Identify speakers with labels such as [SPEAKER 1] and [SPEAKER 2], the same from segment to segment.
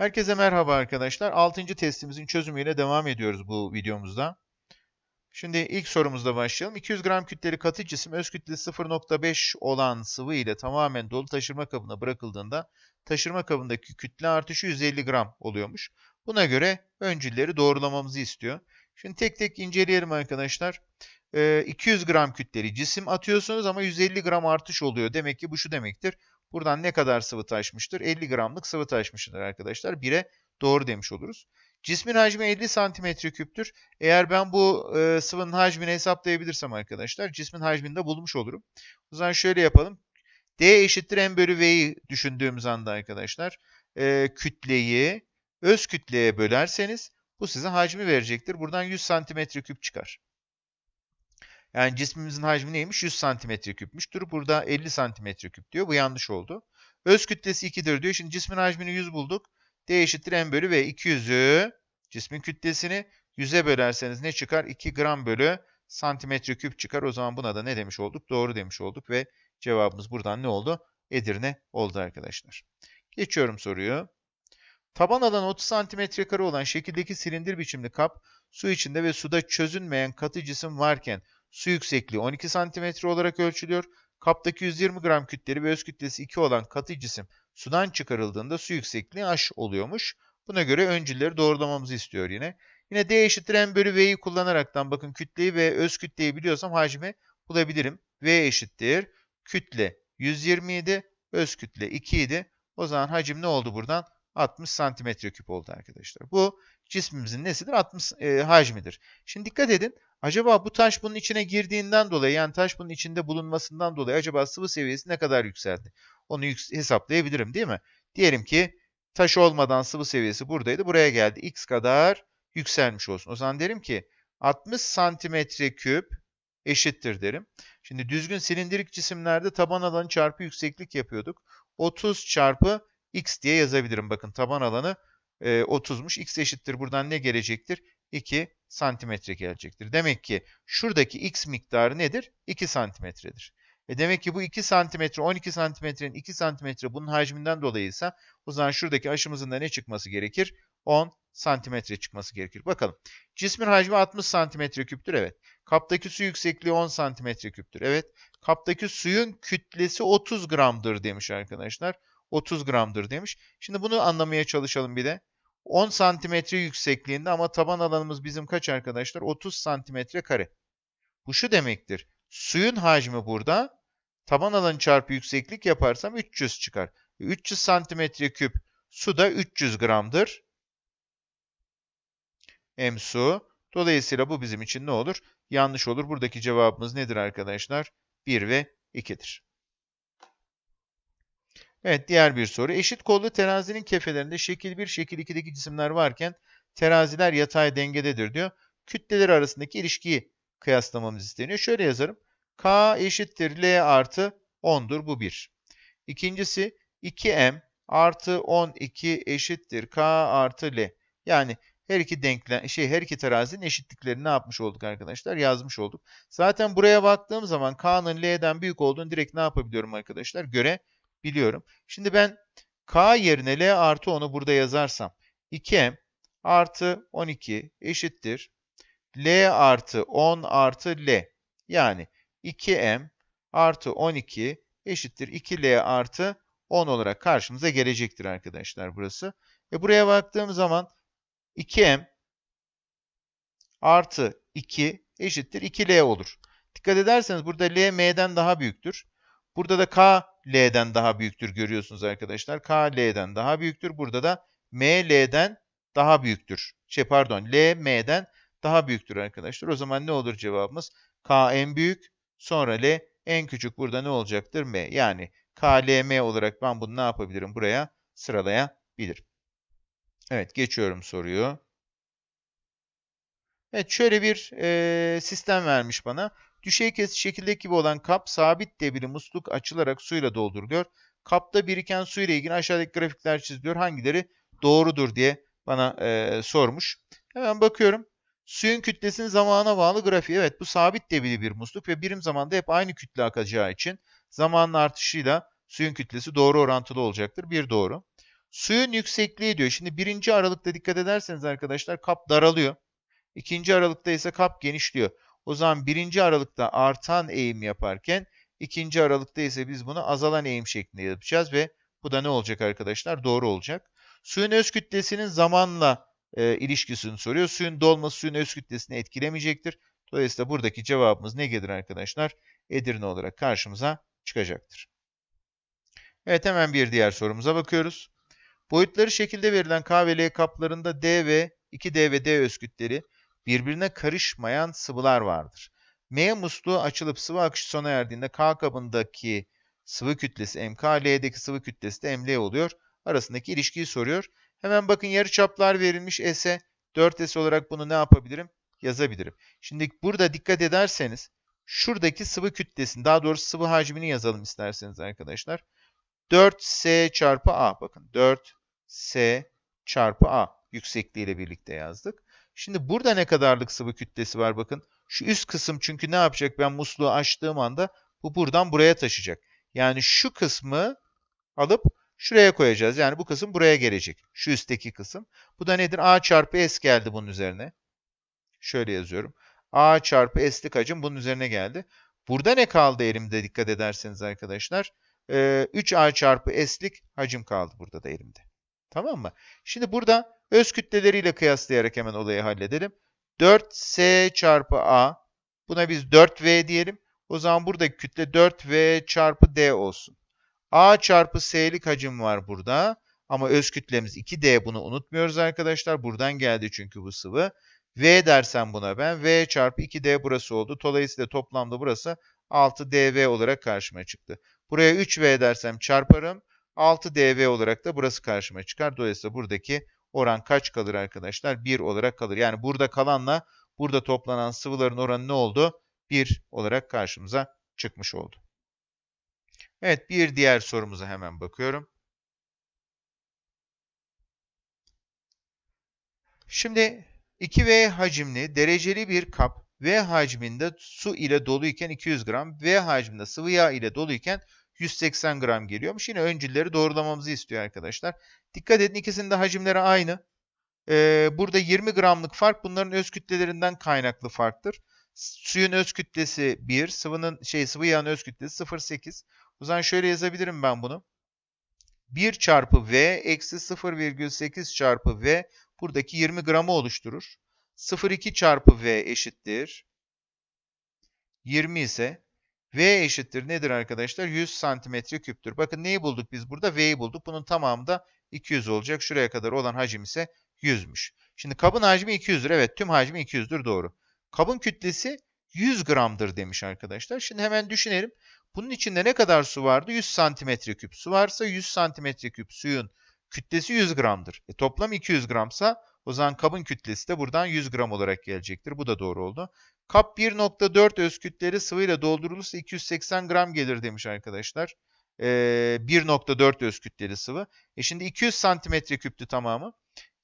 [SPEAKER 1] Herkese merhaba arkadaşlar. 6. testimizin çözümüyle devam ediyoruz bu videomuzda. Şimdi ilk sorumuzla başlayalım. 200 gram kütleli katı cisim öz kütlesi 0.5 olan sıvı ile tamamen dolu taşırma kabına bırakıldığında taşırma kabındaki kütle artışı 150 gram oluyormuş. Buna göre öncülleri doğrulamamızı istiyor. Şimdi tek tek inceleyelim arkadaşlar. Ee, 200 gram kütleli cisim atıyorsunuz ama 150 gram artış oluyor. Demek ki bu şu demektir. Buradan ne kadar sıvı taşmıştır? 50 gramlık sıvı taşmıştır arkadaşlar. 1'e doğru demiş oluruz. Cismin hacmi 50 santimetre küptür. Eğer ben bu e, sıvının hacmini hesaplayabilirsem arkadaşlar cismin hacmini de bulmuş olurum. O zaman şöyle yapalım. D eşittir m bölü v'yi düşündüğümüz anda arkadaşlar e, kütleyi öz kütleye bölerseniz bu size hacmi verecektir. Buradan 100 santimetre küp çıkar. Yani cismimizin hacmi neymiş? 100 santimetre küpmüştür. Burada 50 santimetre küp diyor. Bu yanlış oldu. Öz kütlesi 2'dir diyor. Şimdi cismin hacmini 100 bulduk. D eşittir m bölü v. 200'ü cismin kütlesini 100'e bölerseniz ne çıkar? 2 gram bölü santimetre küp çıkar. O zaman buna da ne demiş olduk? Doğru demiş olduk ve cevabımız buradan ne oldu? Edirne oldu arkadaşlar. Geçiyorum soruyu. Taban alanı 30 santimetre kare olan şekildeki silindir biçimli kap su içinde ve suda çözünmeyen katı cisim varken Su yüksekliği 12 cm olarak ölçülüyor. Kaptaki 120 gram kütleli ve öz kütlesi 2 olan katı cisim sudan çıkarıldığında su yüksekliği h oluyormuş. Buna göre öncülleri doğrulamamızı istiyor yine. Yine D eşittir m bölü v'yi kullanaraktan bakın kütleyi ve öz kütleyi biliyorsam hacmi bulabilirim. V eşittir kütle 127, öz kütle 2 idi. O zaman hacim ne oldu buradan? 60 santimetre küp oldu arkadaşlar. Bu cismimizin nesidir? 60 e, hacmidir. Şimdi dikkat edin. Acaba bu taş bunun içine girdiğinden dolayı yani taş bunun içinde bulunmasından dolayı acaba sıvı seviyesi ne kadar yükseldi? Onu yük hesaplayabilirim değil mi? Diyelim ki taş olmadan sıvı seviyesi buradaydı. Buraya geldi. X kadar yükselmiş olsun. O zaman derim ki 60 santimetre küp eşittir derim. Şimdi düzgün silindirik cisimlerde taban alanı çarpı yükseklik yapıyorduk. 30 çarpı x diye yazabilirim. Bakın taban alanı e, 30'muş. x eşittir buradan ne gelecektir? 2 santimetre gelecektir. Demek ki şuradaki x miktarı nedir? 2 santimetredir. E demek ki bu 2 santimetre, 12 santimetrenin 2 santimetre bunun hacminden dolayıysa o zaman şuradaki aşımızın da ne çıkması gerekir? 10 santimetre çıkması gerekir. Bakalım. Cismin hacmi 60 santimetre küptür. Evet. Kaptaki su yüksekliği 10 santimetre küptür. Evet. Kaptaki suyun kütlesi 30 gramdır demiş arkadaşlar. 30 gramdır demiş. Şimdi bunu anlamaya çalışalım bir de. 10 santimetre yüksekliğinde ama taban alanımız bizim kaç arkadaşlar? 30 santimetre kare. Bu şu demektir. Suyun hacmi burada taban alanı çarpı yükseklik yaparsam 300 çıkar. 300 santimetre küp su da 300 gramdır. M su. Dolayısıyla bu bizim için ne olur? Yanlış olur. Buradaki cevabımız nedir arkadaşlar? 1 ve 2'dir. Evet diğer bir soru. Eşit kollu terazinin kefelerinde şekil 1, şekil 2'deki cisimler varken teraziler yatay dengededir diyor. Kütleler arasındaki ilişkiyi kıyaslamamız isteniyor. Şöyle yazarım. K eşittir L artı 10'dur. Bu 1. İkincisi 2M artı 12 eşittir K artı L. Yani her iki denklem şey her iki terazinin eşitliklerini ne yapmış olduk arkadaşlar? Yazmış olduk. Zaten buraya baktığım zaman K'nın L'den büyük olduğunu direkt ne yapabiliyorum arkadaşlar? Göre biliyorum. Şimdi ben k yerine l artı 10'u burada yazarsam 2m artı 12 eşittir l artı 10 artı l. Yani 2m artı 12 eşittir 2l artı 10 olarak karşımıza gelecektir arkadaşlar burası. E buraya baktığım zaman 2m artı 2 eşittir 2l olur. Dikkat ederseniz burada l m'den daha büyüktür. Burada da k L'den daha büyüktür görüyorsunuz arkadaşlar. K L'den daha büyüktür. Burada da M L'den daha büyüktür. Şey pardon L M'den daha büyüktür arkadaşlar. O zaman ne olur cevabımız? K en büyük sonra L en küçük burada ne olacaktır? M. Yani K, L, M olarak ben bunu ne yapabilirim? Buraya sıralayabilirim. Evet geçiyorum soruyu. Evet şöyle bir e, sistem vermiş bana. Düşey kesit şekildeki gibi olan kap sabit debili musluk açılarak suyla dolduruluyor. Kapta biriken su ile ilgili aşağıdaki grafikler çiziliyor. Hangileri doğrudur diye bana e, sormuş. Hemen bakıyorum. Suyun kütlesinin zamana bağlı grafiği. Evet bu sabit debili bir musluk ve birim zamanda hep aynı kütle akacağı için zamanın artışıyla suyun kütlesi doğru orantılı olacaktır. Bir doğru. Suyun yüksekliği diyor. Şimdi birinci aralıkta dikkat ederseniz arkadaşlar kap daralıyor. İkinci aralıkta ise kap genişliyor. O zaman birinci aralıkta artan eğim yaparken ikinci aralıkta ise biz bunu azalan eğim şeklinde yapacağız ve bu da ne olacak arkadaşlar? Doğru olacak. Suyun öz kütlesinin zamanla e, ilişkisini soruyor. Suyun dolması suyun öz kütlesini etkilemeyecektir. Dolayısıyla buradaki cevabımız ne gelir arkadaşlar? Edirne olarak karşımıza çıkacaktır. Evet hemen bir diğer sorumuza bakıyoruz. Boyutları şekilde verilen K ve L kaplarında D ve 2D ve D öz kütleri birbirine karışmayan sıvılar vardır. M musluğu açılıp sıvı akışı sona erdiğinde K kabındaki sıvı kütlesi MK, L'deki sıvı kütlesi de ML oluyor. Arasındaki ilişkiyi soruyor. Hemen bakın yarıçaplar verilmiş S'e. 4S olarak bunu ne yapabilirim? Yazabilirim. Şimdi burada dikkat ederseniz şuradaki sıvı kütlesini daha doğrusu sıvı hacmini yazalım isterseniz arkadaşlar. 4S çarpı A. Bakın 4S çarpı A yüksekliğiyle birlikte yazdık. Şimdi burada ne kadarlık sıvı kütlesi var bakın. Şu üst kısım çünkü ne yapacak? Ben musluğu açtığım anda bu buradan buraya taşıyacak. Yani şu kısmı alıp şuraya koyacağız. Yani bu kısım buraya gelecek. Şu üstteki kısım. Bu da nedir? A çarpı S geldi bunun üzerine. Şöyle yazıyorum. A çarpı S'lik hacim bunun üzerine geldi. Burada ne kaldı elimde dikkat ederseniz arkadaşlar? Ee, 3A çarpı S'lik hacim kaldı burada da elimde. Tamam mı? Şimdi burada öz kütleleriyle kıyaslayarak hemen olayı halledelim. 4S çarpı A. Buna biz 4V diyelim. O zaman buradaki kütle 4V çarpı D olsun. A çarpı S'lik hacim var burada. Ama öz kütlemiz 2D bunu unutmuyoruz arkadaşlar. Buradan geldi çünkü bu sıvı. V dersem buna ben. V çarpı 2D burası oldu. Dolayısıyla toplamda burası 6DV olarak karşıma çıktı. Buraya 3V dersem çarparım. 6DV olarak da burası karşıma çıkar. Dolayısıyla buradaki oran kaç kalır arkadaşlar? 1 olarak kalır. Yani burada kalanla burada toplanan sıvıların oranı ne oldu? 1 olarak karşımıza çıkmış oldu. Evet bir diğer sorumuza hemen bakıyorum. Şimdi 2V hacimli dereceli bir kap V hacminde su ile doluyken 200 gram, V hacminde sıvı yağ ile doluyken 180 gram geliyormuş. Yine öncülleri doğrulamamızı istiyor arkadaşlar. Dikkat edin ikisinin de hacimleri aynı. Ee, burada 20 gramlık fark bunların öz kütlelerinden kaynaklı farktır. Suyun öz kütlesi 1, sıvının şey sıvı yağın öz kütlesi 0.8. O zaman şöyle yazabilirim ben bunu. 1 çarpı V eksi 0,8 çarpı V buradaki 20 gramı oluşturur. 0,2 çarpı V eşittir. 20 ise V eşittir nedir arkadaşlar? 100 santimetre küptür. Bakın neyi bulduk biz burada? V'yi bulduk. Bunun tamamı da 200 olacak. Şuraya kadar olan hacim ise 100'müş. Şimdi kabın hacmi 200'dür. Evet tüm hacmi 200'dür doğru. Kabın kütlesi 100 gramdır demiş arkadaşlar. Şimdi hemen düşünelim. Bunun içinde ne kadar su vardı? 100 santimetre küp. Su varsa 100 santimetre küp suyun kütlesi 100 gramdır. E, toplam 200 gramsa o zaman kabın kütlesi de buradan 100 gram olarak gelecektir. Bu da doğru oldu. Kap 1.4 öz kütleri sıvıyla doldurulursa 280 gram gelir demiş arkadaşlar. Ee, 1.4 öz kütleli sıvı. E şimdi 200 santimetre küptü tamamı.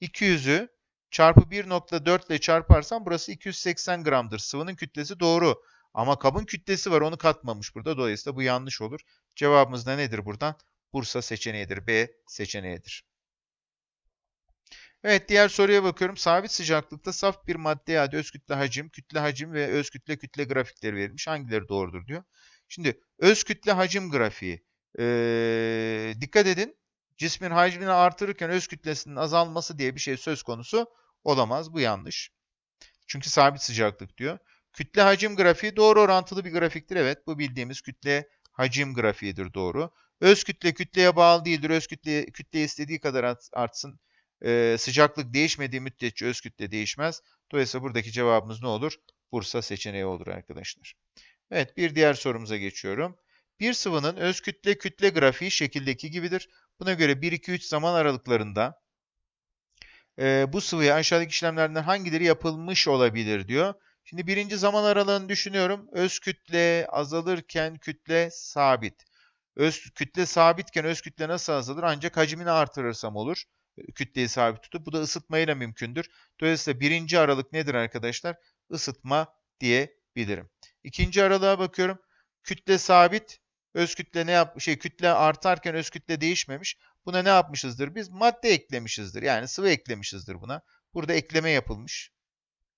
[SPEAKER 1] 200'ü çarpı 1.4 ile çarparsam burası 280 gramdır. Sıvının kütlesi doğru. Ama kabın kütlesi var onu katmamış burada. Dolayısıyla bu yanlış olur. Cevabımız da nedir buradan? Bursa seçeneğidir. B seçeneğidir. Evet diğer soruya bakıyorum. Sabit sıcaklıkta saf bir maddeye ait öz kütle hacim, kütle hacim ve öz kütle kütle grafikleri verilmiş. Hangileri doğrudur diyor. Şimdi öz kütle hacim grafiği. Ee, dikkat edin. Cismin hacmini artırırken öz kütlesinin azalması diye bir şey söz konusu olamaz. Bu yanlış. Çünkü sabit sıcaklık diyor. Kütle hacim grafiği doğru orantılı bir grafiktir. Evet bu bildiğimiz kütle hacim grafiğidir doğru. Öz kütle kütleye bağlı değildir. Öz kütle, kütle istediği kadar artsın. Ee, sıcaklık değişmediği müddetçe öz kütle değişmez. Dolayısıyla buradaki cevabımız ne olur? Bursa seçeneği olur arkadaşlar. Evet bir diğer sorumuza geçiyorum. Bir sıvının öz kütle kütle grafiği şekildeki gibidir. Buna göre 1-2-3 zaman aralıklarında e, bu sıvıya aşağıdaki işlemlerden hangileri yapılmış olabilir diyor. Şimdi birinci zaman aralığını düşünüyorum. Öz kütle azalırken kütle sabit. Öz kütle sabitken öz kütle nasıl azalır? Ancak hacmini artırırsam olur. Kütleyi sabit tutup. Bu da ısıtmayla mümkündür. Dolayısıyla birinci aralık nedir arkadaşlar? Isıtma diyebilirim. İkinci aralığa bakıyorum. Kütle sabit, Öz kütle ne yap şey kütle artarken öz kütle değişmemiş. Buna ne yapmışızdır? Biz madde eklemişizdir. Yani sıvı eklemişizdir buna. Burada ekleme yapılmış.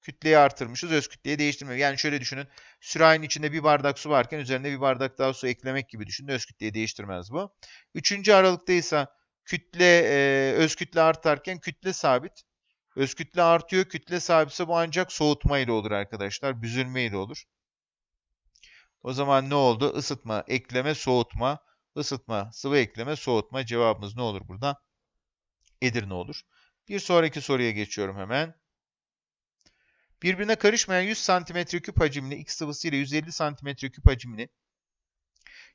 [SPEAKER 1] Kütleyi artırmışız, öz kütleyi değiştirmiyor. Yani şöyle düşünün. Sürahinin içinde bir bardak su varken üzerine bir bardak daha su eklemek gibi düşünün. Öz kütleyi değiştirmez bu. Üçüncü aralıkta ise kütle, e, öz kütle artarken kütle sabit. Öz kütle artıyor, kütle sabitse bu ancak soğutma ile olur arkadaşlar. Büzülme ile olur. O zaman ne oldu? Isıtma, ekleme, soğutma. Isıtma, sıvı ekleme, soğutma. Cevabımız ne olur burada? Edirne olur. Bir sonraki soruya geçiyorum hemen. Birbirine karışmayan 100 cm küp hacimli X sıvısı ile 150 cm küp hacimli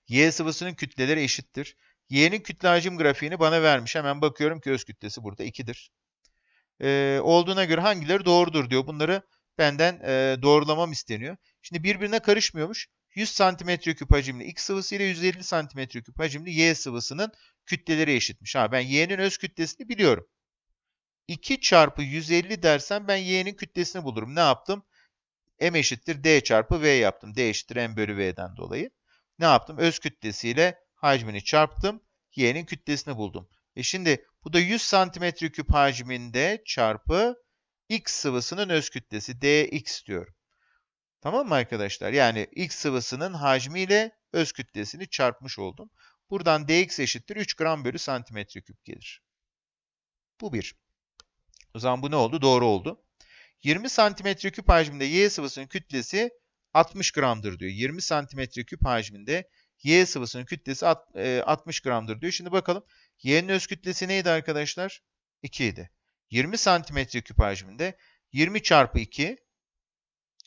[SPEAKER 1] Y sıvısının kütleleri eşittir. Y'nin kütle hacim grafiğini bana vermiş. Hemen bakıyorum ki öz kütlesi burada 2'dir. Ee, olduğuna göre hangileri doğrudur diyor. Bunları benden e, doğrulamam isteniyor. Şimdi birbirine karışmıyormuş. 100 cm küp hacimli X sıvısı ile 150 cm küp hacimli Y sıvısının kütleleri eşitmiş. Ha ben Y'nin öz kütlesini biliyorum. 2 çarpı 150 dersem ben y'nin kütlesini bulurum. Ne yaptım? m eşittir d çarpı v yaptım. d eşittir m bölü v'den dolayı. Ne yaptım? Öz kütlesiyle hacmini çarptım. y'nin kütlesini buldum. E şimdi bu da 100 santimetre küp hacminde çarpı x sıvısının öz kütlesi dx diyorum. Tamam mı arkadaşlar? Yani x sıvısının hacmiyle öz kütlesini çarpmış oldum. Buradan dx eşittir 3 gram bölü santimetre küp gelir. Bu bir. O zaman bu ne oldu? Doğru oldu. 20 santimetre küp hacminde Y sıvısının kütlesi 60 gramdır diyor. 20 santimetre küp hacminde Y sıvısının kütlesi 60 e, gramdır diyor. Şimdi bakalım. Y'nin öz kütlesi neydi arkadaşlar? 2 idi. 20 santimetre küp hacminde 20 çarpı 2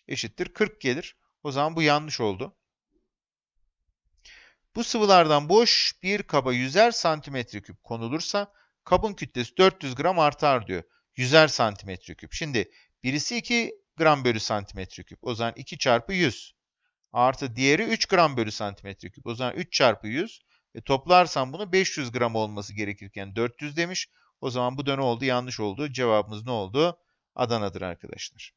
[SPEAKER 1] eşittir 40 gelir. O zaman bu yanlış oldu. Bu sıvılardan boş bir kaba 100'er santimetre küp konulursa kabın kütlesi 400 gram artar diyor. 100'er santimetre küp. Şimdi birisi 2 gram bölü santimetre küp. O zaman 2 çarpı 100. Artı diğeri 3 gram bölü santimetre küp. O zaman 3 çarpı 100. E toplarsam bunu 500 gram olması gerekirken 400 demiş. O zaman bu da ne oldu? Yanlış oldu. Cevabımız ne oldu? Adana'dır arkadaşlar.